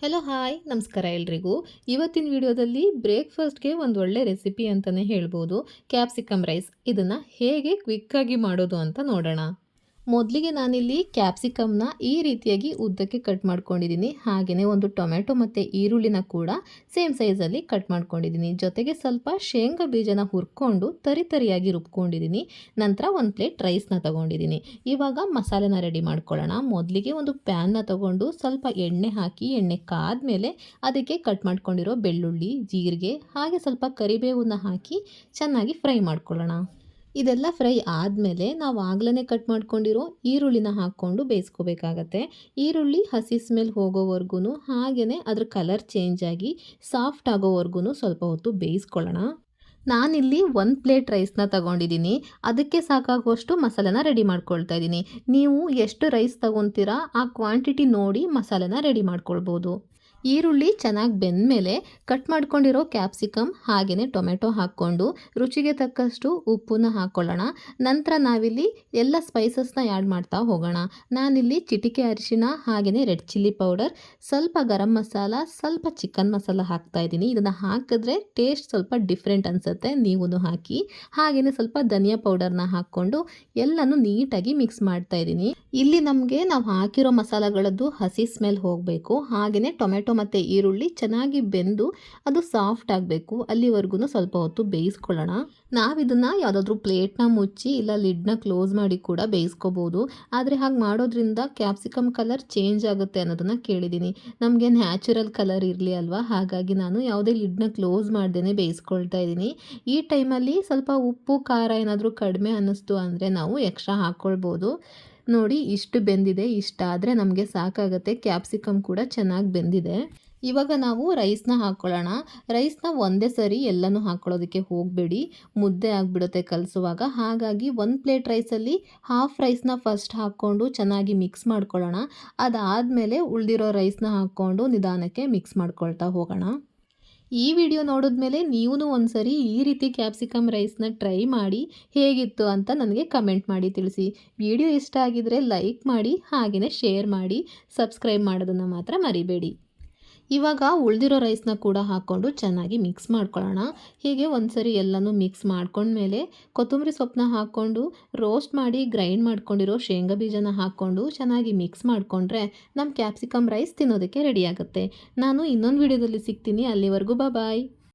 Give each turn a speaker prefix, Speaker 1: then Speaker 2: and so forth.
Speaker 1: Hello hi ನಮಸ್ಕಾರ ಎಲ್ರಿಗೂ. ಇವತ್ತಿನ ವಿಡಿಯೋದಲ್ಲಿ ಬ್ರೇಕ್ಫಾಸ್ಟ್ಗೆ ಒಂದು ಒಳ್ಳೆ ರೆಸಿಪಿ ಅಂತಲೇ ಹೇಳ್ಬೋದು. Capsicum rice. ಇದನ್ನು ಹೇಗೆ ಕ್ವಿಕ್ಕಾಗಿ ಮಾಡೋದು ಅಂತ ನೋಡೋಣ. ಮೊದಲಿಗೆ ನಾನಿಲ್ಲಿ ಕ್ಯಾಪ್ಸಿಕಮ್ನ ಈ ರೀತಿಯಾಗಿ ಉದ್ದಕ್ಕೆ ಕಟ್ ಮಾಡ್ಕೊಂಡಿದ್ದೀನಿ ಹಾಗೆಯೇ ಒಂದು ಟೊಮೆಟೊ ಮತ್ತು ಈರುಳ್ಳಿನ ಕೂಡ ಸೇಮ್ ಸೈಜಲ್ಲಿ ಕಟ್ ಮಾಡ್ಕೊಂಡಿದ್ದೀನಿ ಜೊತೆಗೆ ಸ್ವಲ್ಪ ಶೇಂಗಾ ಬೀಜನ ಹುರ್ಕೊಂಡು ತರಿ ತರಿಯಾಗಿ ರುಬ್ಕೊಂಡಿದ್ದೀನಿ ನಂತರ ಒಂದು ಪ್ಲೇಟ್ ರೈಸ್ನ ತೊಗೊಂಡಿದ್ದೀನಿ ಇವಾಗ ಮಸಾಲೆನ ರೆಡಿ ಮಾಡ್ಕೊಳ್ಳೋಣ. ಮೊದಲಿಗೆ ಒಂದು ಪ್ಯಾನ್ನ ತಗೊಂಡು ಸ್ವಲ್ಪ ಎಣ್ಣೆ ಹಾಕಿ, ಎಣ್ಣೆ ಕಾದ್ಮೇಲೆ ಅದಕ್ಕೆ ಕಟ್ ಮಾಡ್ಕೊಂಡಿರೋ ಬೆಳ್ಳುಳ್ಳಿ, ಜೀರಿಗೆ ಹಾಗೆ ಸ್ವಲ್ಪ ಕರಿಬೇವನ್ನ ಹಾಕಿ ಚೆನ್ನಾಗಿ ಫ್ರೈ ಮಾಡ್ಕೊಳ್ಳೋಣ. ಇದೆಲ್ಲ ಫ್ರೈ ಆದಮೇಲೆ ನಾವು ಆಗ್ಲೇ ಕಟ್ ಮಾಡ್ಕೊಂಡಿರೋ ಈರುಳ್ಳಿನ ಹಾಕ್ಕೊಂಡು ಬೇಯಿಸ್ಕೋಬೇಕಾಗತ್ತೆ. ಈರುಳ್ಳಿ ಹಸಿ ಸ್ಮೆಲ್ ಹೋಗೋವರೆಗೂ ಹಾಗೆಯೇ ಅದ್ರ ಕಲರ್ ಚೇಂಜ್ ಆಗಿ ಸಾಫ್ಟ್ ಆಗೋವರೆಗೂ ಸ್ವಲ್ಪ ಹೊತ್ತು ಬೇಯಿಸ್ಕೊಳ್ಳೋಣ. ನಾನಿಲ್ಲಿ ಒಂದು ಪ್ಲೇಟ್ ರೈಸ್ನ ತಗೊಂಡಿದ್ದೀನಿ. ಅದಕ್ಕೆ ಸಾಕಾಗುವಷ್ಟು ಮಸಾಲೆನ ರೆಡಿ ಮಾಡ್ಕೊಳ್ತಾ ಇದ್ದೀನಿ. ನೀವು ಎಷ್ಟು ರೈಸ್ ತಗೊತೀರಾ ಆ ಕ್ವಾಂಟಿಟಿ ನೋಡಿ ಮಸಾಲೆನ ರೆಡಿ ಮಾಡ್ಕೊಳ್ಬೋದು. ಈರುಳ್ಳಿ ಚೆನ್ನಾಗಿ ಬೆಂದಮೇಲೆ ಕಟ್ ಮಾಡ್ಕೊಂಡಿರೋ ಕ್ಯಾಪ್ಸಿಕಮ್ ಹಾಗೆಯೇ ಟೊಮೆಟೊ ಹಾಕ್ಕೊಂಡು ರುಚಿಗೆ ತಕ್ಕಷ್ಟು ಉಪ್ಪನ್ನ ಹಾಕ್ಕೊಳ್ಳೋಣ ನಂತರ ನಾವಿಲ್ಲಿ ಎಲ್ಲ ಸ್ಪೈಸಸ್ನ ಆ್ಯಡ್ ಮಾಡ್ತಾ ಹೋಗೋಣ. ನಾನಿಲ್ಲಿ ಚಿಟಿಕೆ ಅರಿಶಿನ ಹಾಗೆಯೇ ರೆಡ್ ಚಿಲ್ಲಿ ಪೌಡರ್ ಸ್ವಲ್ಪ ಗರಂ ಮಸಾಲ, ಸ್ವಲ್ಪ ಚಿಕನ್ ಮಸಾಲ ಹಾಕ್ತಾ ಇದ್ದೀನಿ. ಇದನ್ನು ಹಾಕಿದ್ರೆ ಟೇಸ್ಟ್ ಸ್ವಲ್ಪ ಡಿಫ್ರೆಂಟ್ ಅನಿಸುತ್ತೆ ನೀವು ಹಾಕಿ. ಹಾಗೆಯೇ ಸ್ವಲ್ಪ ಧನಿಯಾ ಪೌಡರ್ನ ಹಾಕ್ಕೊಂಡು ಎಲ್ಲನೂ ನೀಟಾಗಿ ಮಿಕ್ಸ್ ಮಾಡ್ತಾ ಇದ್ದೀನಿ. ಇಲ್ಲಿ ನಮಗೆ ನಾವು ಹಾಕಿರೋ ಮಸಾಲಗಳದ್ದು ಹಸಿ ಸ್ಮೆಲ್ ಹೋಗಬೇಕು. ಹಾಗೆಯೇ ಟೊಮೆಟೊ ಮತ್ತು ಈರುಳ್ಳಿ ಚೆನ್ನಾಗಿ ಬೆಂದು ಅದು ಸಾಫ್ಟ್ ಆಗಬೇಕು. ಅಲ್ಲಿವರೆಗೂ ಸ್ವಲ್ಪ ಹೊತ್ತು ಬೇಯಿಸ್ಕೊಳ್ಳೋಣ. ನಾವು ಇದನ್ನು ಯಾವುದಾದ್ರೂ ಪ್ಲೇಟ್ನ ಮುಚ್ಚಿ ಇಲ್ಲ ಲಿಡ್ನ ಕ್ಲೋಸ್ ಮಾಡಿ ಕೂಡ ಬೇಯಿಸ್ಕೋಬೋದು. ಆದರೆ ಹಾಗೆ ಮಾಡೋದ್ರಿಂದ ಕ್ಯಾಪ್ಸಿಕಮ್ ಕಲರ್ ಚೇಂಜ್ ಆಗುತ್ತೆ ಅನ್ನೋದನ್ನು ಕೇಳಿದ್ದೀನಿ ನಮಗೆ ನ್ಯಾಚುರಲ್ ಕಲರ್ ಇರಲಿ ಅಲ್ವಾ? ಹಾಗಾಗಿ ನಾನು ಯಾವುದೇ ಲಿಡ್ನ ಕ್ಲೋಸ್ ಮಾಡ್ದೇ ಬೇಯಿಸ್ಕೊಳ್ತಾ ಇದ್ದೀನಿ ಈ ಟೈಮಲ್ಲಿ ಸ್ವಲ್ಪ ಉಪ್ಪು, ಖಾರ ಏನಾದರೂ ಕಡಿಮೆ ಅನ್ನಿಸ್ತು ಅಂದರೆ ನಾವು ಎಕ್ಸ್ಟ್ರಾ ಹಾಕ್ಕೊಳ್ಬೋದು. ನೋಡಿ ಇಷ್ಟು ಬೆಂದಿದೆ ಇಷ್ಟಾದರೆ ನಮಗೆ ಸಾಕಾಗುತ್ತೆ. ಕ್ಯಾಪ್ಸಿಕಮ್ ಕೂಡ ಚೆನ್ನಾಗಿ ಬೆಂದಿದೆ. ಇವಾಗ ನಾವು ರೈಸ್ನ ಹಾಕ್ಕೊಳ್ಳೋಣ ರೈಸ್ನ ಒಂದೇ ಸರಿ ಎಲ್ಲನೂ ಹಾಕ್ಕೊಳ್ಳೋದಕ್ಕೆ ಹೋಗಬೇಡಿ. ಮುದ್ದೆ ಆಗಿಬಿಡುತ್ತೆ ಕಲಿಸುವಾಗ. ಹಾಗಾಗಿ ಒಂದು ಪ್ಲೇಟ್ ರೈಸಲ್ಲಿ ಹಾಫ್ ರೈಸ್ನ ಫಸ್ಟ್ ಹಾಕ್ಕೊಂಡು ಚೆನ್ನಾಗಿ ಮಿಕ್ಸ್ ಮಾಡ್ಕೊಳ್ಳೋಣ. ಅದಾದಮೇಲೆ ಉಳಿದಿರೋ ರೈಸ್ನ ಹಾಕ್ಕೊಂಡು ನಿಧಾನಕ್ಕೆ ಮಿಕ್ಸ್ ಮಾಡ್ಕೊಳ್ತಾ ಹೋಗೋಣ. ಈ ವಿಡಿಯೋ ನೋಡಿದ್ಮೇಲೆ ನೀವು ಒಂದು ಸರಿ ಈ ರೀತಿ ಕ್ಯಾಪ್ಸಿಕಮ್ ರೈಸ್ನ ಟ್ರೈ ಮಾಡಿ ಹೇಗಿತ್ತು ಅಂತ ನನಗೆ ಕಮೆಂಟ್ ಮಾಡಿ ತಿಳಿಸಿ. ವಿಡಿಯೋ ಇಷ್ಟ ಆಗಿದ್ರೆ ಲೈಕ್ ಮಾಡಿ ಹಾಗೆಯೇ ಶೇರ್ ಮಾಡಿ ಸಬ್ಸ್ಕ್ರೈಬ್ ಮಾಡೋದನ್ನು ಮಾತ್ರ ಮರಿಬೇಡಿ. ಇವಾಗ ಉಳಿದಿರೋ ರೈಸ್ನ ಕೂಡ ಹಾಕ್ಕೊಂಡು ಚೆನ್ನಾಗಿ ಮಿಕ್ಸ್ ಮಾಡ್ಕೊಳ್ಳೋಣ. ಹೀಗೆ ಒಂದು ಸರಿ ಎಲ್ಲನೂ ಮಿಕ್ಸ್ ಮಾಡ್ಕೊಂಡ್ಮೇಲೆ ಕೊತ್ತಂಬರಿ ಸೊಪ್ಪನ್ನ ಹಾಕ್ಕೊಂಡು ರೋಸ್ಟ್ ಮಾಡಿ ಗ್ರೈಂಡ್ ಮಾಡ್ಕೊಂಡಿರೋ ಶೇಂಗಾ ಬೀಜನ ಹಾಕ್ಕೊಂಡು ಚೆನ್ನಾಗಿ ಮಿಕ್ಸ್ ಮಾಡಿಕೊಂಡ್ರೆ ನಮ್ಮ ಕ್ಯಾಪ್ಸಿಕಮ್ ರೈಸ್ ತಿನ್ನೋದಕ್ಕೆ ರೆಡಿ ಆಗುತ್ತೆ. ನಾನು ಇನ್ನೊಂದು ವಿಡಿಯೋದಲ್ಲಿ ಸಿಗ್ತೀನಿ. ಅಲ್ಲಿವರೆಗೂ ಬಾಯ್